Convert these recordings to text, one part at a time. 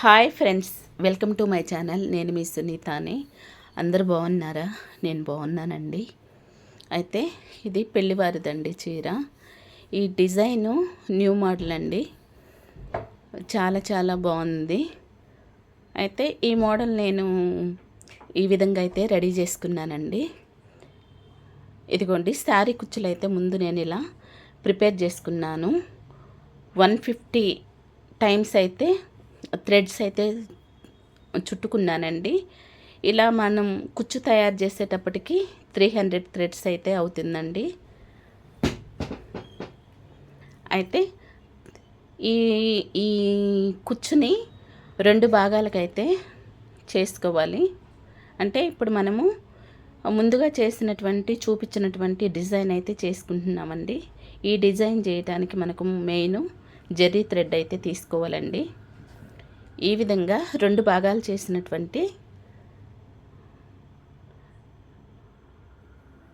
Hi friends welcome to my channel. నేను మీ సునీతాని. అందరు బాగున్నారా? నేను బాగున్నానండి. అయితే ఇది పెళ్ళివారిదండి చీర. ఈ డిజైను న్యూ మోడల్ అండి చాలా చాలా బాగుంది. అయితే ఈ మోడల్ నేను ఈ విధంగా అయితే రెడీ చేసుకున్నానండి. ఇదిగోండి శారీ కుచ్చులు అయితే ముందు నేను ఇలా ప్రిపేర్ చేసుకున్నాను. వన్ ఫిఫ్టీ టైమ్స్ అయితే థ్రెడ్స్ అయితే చుట్టుకున్నానండి. ఇలా మనం కుచ్చు తయారు చేసేటప్పటికి త్రీ హండ్రెడ్ థ్రెడ్స్ అయితే అవుతుందండి. అయితే ఈ ఈ కుచ్చుని రెండు భాగాలకైతే చేసుకోవాలి. అంటే ఇప్పుడు మనము ముందుగా చేసినటువంటి చూపించినటువంటి డిజైన్ అయితే చేసుకుంటున్నామండి. ఈ డిజైన్ చేయడానికి మనకు మెయిన్ జెర్రీ థ్రెడ్ అయితే తీసుకోవాలండి. ఈ విధంగా రెండు భాగాలు చేసినటువంటి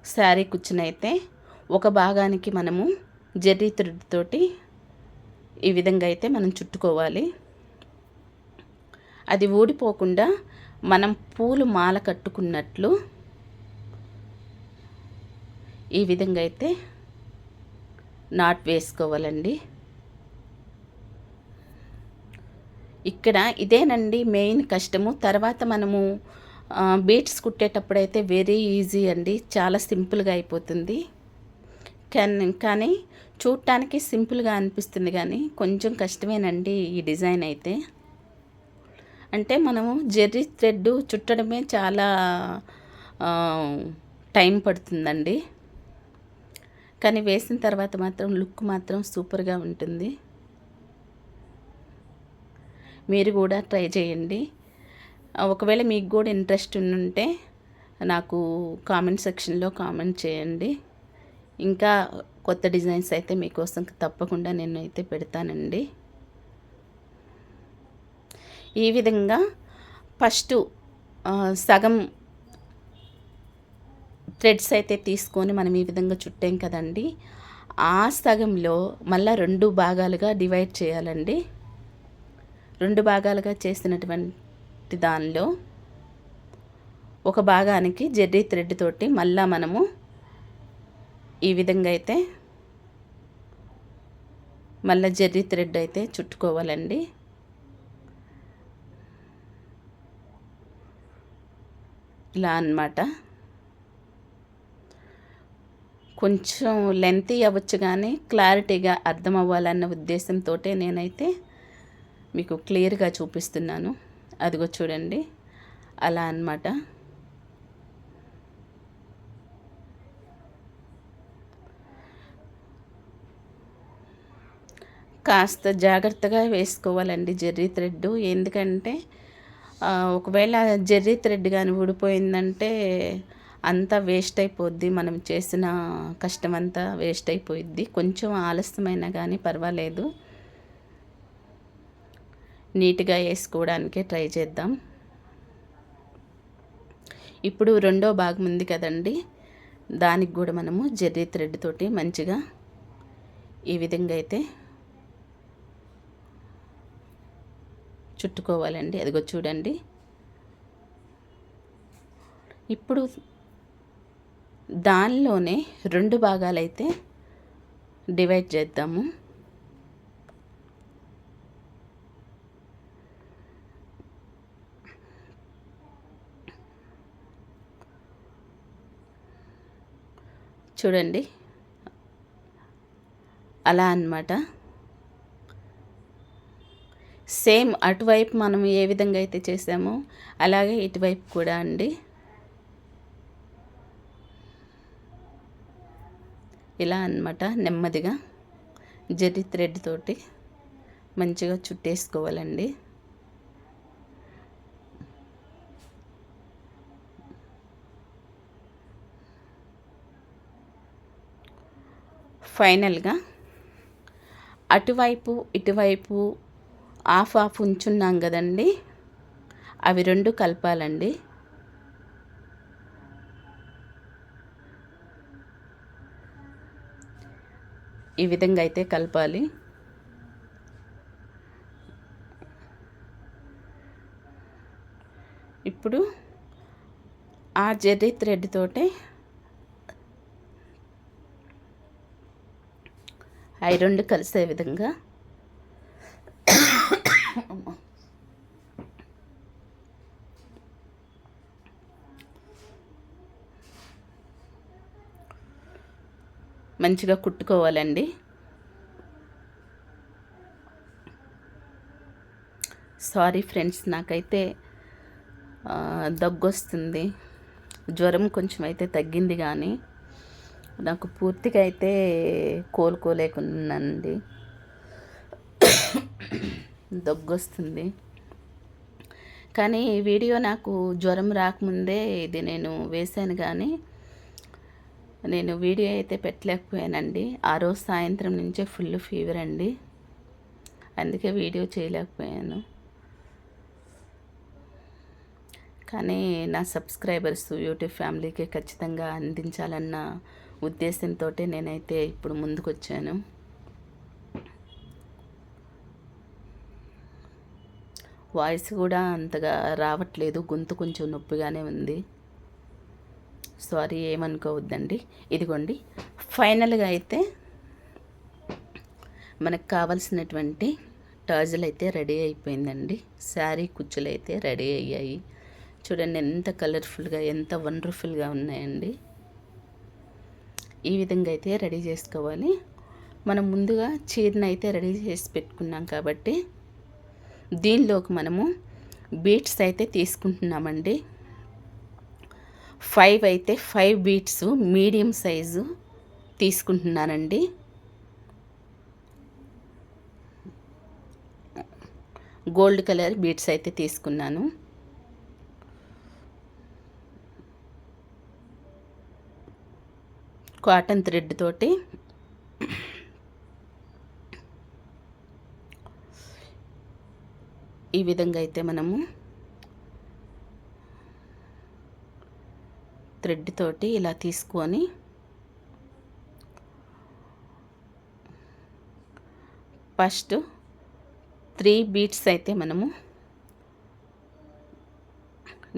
శారీ కుచ్చునైతే ఒక భాగానికి మనము జెర్రీ థ్రెడ్ తోటి ఈ విధంగా అయితే మనం చుట్టుకోవాలి. అది ఊడిపోకుండా మనం పూలు మాల కట్టుకున్నట్లు ఈ విధంగా అయితే నాట్ వేసుకోవాలండి. ఇక్కడ ఇదేనండి మెయిన్ కష్టము. తర్వాత మనము బీట్స్ కుట్టేటప్పుడైతే వెరీ ఈజీ అండి. చాలా సింపుల్గా అయిపోతుంది. కానీ కానీ చూడటానికి సింపుల్గా అనిపిస్తుంది కానీ కొంచెం కష్టమేనండి ఈ డిజైన్ అయితే. అంటే మనము జెర్రీ థ్రెడ్ చుట్టడమే చాలా టైం పడుతుందండి. కానీ వేసిన తర్వాత మాత్రం లుక్ మాత్రం సూపర్గా ఉంటుంది. మీరు కూడా ట్రై చేయండి. ఒకవేళ మీకు కూడా ఇంట్రెస్ట్ ఉంటే నాకు కామెంట్ సెక్షన్లో కామెంట్ చేయండి. ఇంకా కొత్త డిజైన్స్ అయితే మీకోసం తప్పకుండా నేను అయితే పెడతానండి. ఈ విధంగా ఫస్ట్ సగం థ్రెడ్స్ అయితే తీసుకొని మనం ఈ విధంగా చుట్టాం కదండి. ఆ సగంలో మళ్ళీ రెండు భాగాలుగా డివైడ్ చేయాలండి. రెండు భాగాలుగా చేసినటువంటి దానిలో ఒక భాగానికి జెర్రీ థ్రెడ్ తోటి మళ్ళా మనము ఈ విధంగా అయితే మళ్ళీ జెర్రీ థ్రెడ్ అయితే చుట్టుకోవాలండి. ఇలా అన్నమాట. కొంచెం లెంతీ అవ్వచ్చు కానీ క్లారిటీగా అర్థం అవ్వాలన్న ఉద్దేశంతో నేనైతే మీకు క్లియర్గా చూపిస్తున్నాను. అదిగో చూడండి. అలా అన్నమాట. కాస్త జాగ్రత్తగా వేసుకోవాలండి జెర్రీ థ్రెడ్ ఎందుకంటే ఒకవేళ జెర్రీ థ్రెడ్ కానీ ఊడిపోయిందంటే అంతా వేస్ట్ అయిపోద్ది. మనం చేసిన కష్టం అంతా వేస్ట్ అయిపోయిద్ది. కొంచెం ఆలస్యమైనా కానీ పర్వాలేదు. నీట్గా వేసుకోవడానికే ట్రై చేద్దాం. ఇప్పుడు రెండో భాగం ఉంది కదండి. దానికి కూడా మనము జెర్రీ థ్రెడ్ తోటి మంచిగా ఈ విధంగా అయితే చుట్టుకోవాలండి. అదిగో చూడండి. ఇప్పుడు దానిలోనే రెండు భాగాలైతే డివైడ్ చేద్దాము. చూడండి. అలా అన్నమాట. సేమ్ అటువైపు మనం ఏ విధంగా అయితే చేసామో అలాగే ఇటువైపు కూడా అండి. ఇలా అన్నమాట నెమ్మదిగా. జరి థ్రెడ్ తోటి మంచిగా చుట్టేసుకోవాలండి. ఫైనల్గా అటువైపు ఇటువైపు ఆఫ్ ఆఫ్ ఉంచున్నాం కదండి. అవి రెండు కలపాలండి. ఈ విధంగా అయితే కలపాలి. ఇప్పుడు ఆ జెర్రీ థ్రెడ్ తోటే అవి రెండు కలిసే విధంగా. మంచిగా కుట్టుకోవాలండి. సారీ ఫ్రెండ్స్ నాకైతే దగ్గొస్తుంది. జ్వరం కొంచెం అయితే తగ్గింది కానీ నాకు పూర్తిగా అయితే కోలుకోలేకున్నానండి. దగ్గొస్తుంది. కానీ ఈ వీడియో నాకు జ్వరం రాకముందే ఇది నేను వేశాను కానీ నేను వీడియో అయితే పెట్టలేకపోయానండి. ఆ రోజు సాయంత్రం నుంచే ఫుల్ ఫీవర్ అండి. అందుకే వీడియో చేయలేకపోయాను. కానీ నా సబ్స్క్రైబర్స్ యూట్యూబ్ ఫ్యామిలీకి ఖచ్చితంగా అందించాలన్న ఉద్దేశంతో నేనైతే ఇప్పుడు ముందుకొచ్చాను. వాయిస్ కూడా అంతగా రావట్లేదు. గొంతు కొంచెం నొప్పిగానే ఉంది. సారీ ఏమనుకోవద్దండి. ఇదిగోండి. ఫైనల్గా అయితే మనకు కావలసినటువంటి టాజులు అయితే రెడీ అయిపోయిందండి. శారీ కుచ్చులు అయితే రెడీ అయ్యాయి. చూడండి ఎంత కలర్ఫుల్గా ఎంత వండర్ఫుల్గా ఉన్నాయండి. ఈ విధంగా అయితే రెడీ చేసుకోవాలి. మనం ముందుగా చీరను అయితే రెడీ చేసి పెట్టుకున్నాం కాబట్టి దీనిలోకి మనము బీట్స్ అయితే తీసుకుంటున్నామండి. ఫైవ్ అయితే ఫైవ్ బీట్స్ మీడియం సైజు తీసుకుంటున్నానండి. గోల్డ్ కలర్ బీట్స్ అయితే తీసుకున్నాను. కాటన్ థ్రెడ్ తోటి. ఈ విధంగా అయితే మనము థ్రెడ్ తోటి ఇలా తీసుకొని ఫస్ట్ త్రీ బీట్స్ అయితే మనము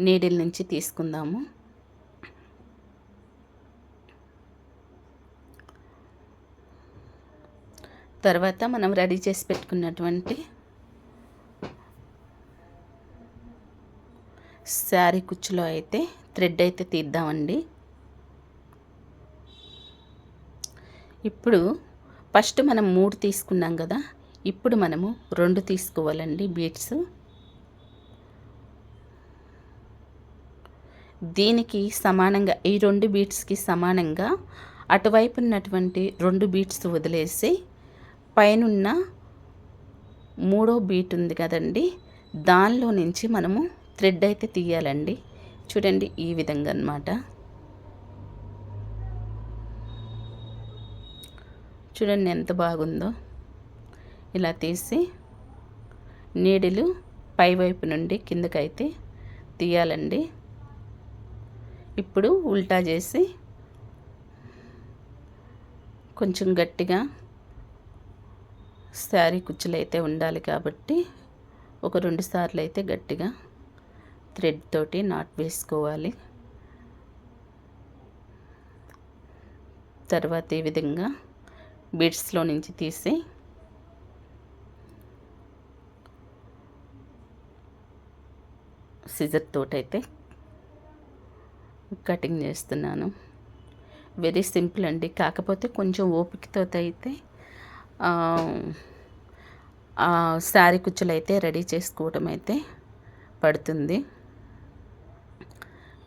నీడిల్ నుంచి తీసుకుందాము. తర్వాత మనం రెడీ చేసి పెట్టుకున్నటువంటి శారీ కుచ్చులో అయితే థ్రెడ్ అయితే తీద్దామండి. ఇప్పుడు ఫస్ట్ మనం మూడు తీసుకున్నాం కదా ఇప్పుడు మనము రెండు తీసుకోవాలండి బీట్స్. దీనికి సమానంగా ఈ రెండు బీట్స్కి సమానంగా అటువైపు ఉన్నటువంటి రెండు బీట్స్ వదిలేసి పైనున్న మూడో బీట్ ఉంది కదండి. దానిలో నుంచి మనము థ్రెడ్ అయితే తీయాలండి. చూడండి ఈ విధంగా అనమాట చూడండి ఎంత బాగుందో. ఇలా తీసి నీడిలు పైవైపు నుండి కిందకైతే తీయాలండి. ఇప్పుడు ఉల్టా చేసి కొంచెం గట్టిగా శారీ కుచ్చులు అయితే ఉండాలి కాబట్టి ఒక రెండు సార్లు అయితే గట్టిగా థ్రెడ్ తోటి నాట్ వేసుకోవాలి. తర్వాత ఈ విధంగా బీడ్స్లో నుంచి తీసి సిజర్ తోటైతే కటింగ్ చేస్తున్నాను. వెరీ సింపుల్ అండి. కాకపోతే కొంచెం ఓపికతో అయితే శారీ కుచ్చులు అయితే రెడీ చేసుకోవడం అయితే పడుతుంది.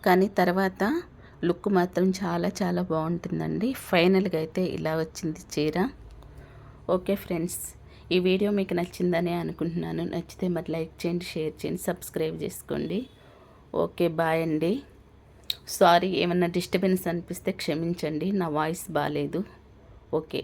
కానీ తర్వాత లుక్ మాత్రం చాలా చాలా బాగుంటుందండి. ఫైనల్గా అయితే ఇలా వచ్చింది చీర. ఓకే ఫ్రెండ్స్ ఈ వీడియో మీకు నచ్చిందని అనుకుంటున్నాను. నచ్చితే మరి లైక్ చేయండి షేర్ చేయండి సబ్స్క్రైబ్ చేసుకోండి. ఓకే బాయ్ అండి. సారీ ఏమన్నా డిస్టర్బెన్స్ అనిపిస్తే క్షమించండి. నా వాయిస్ బాగాలేదు. ఓకే.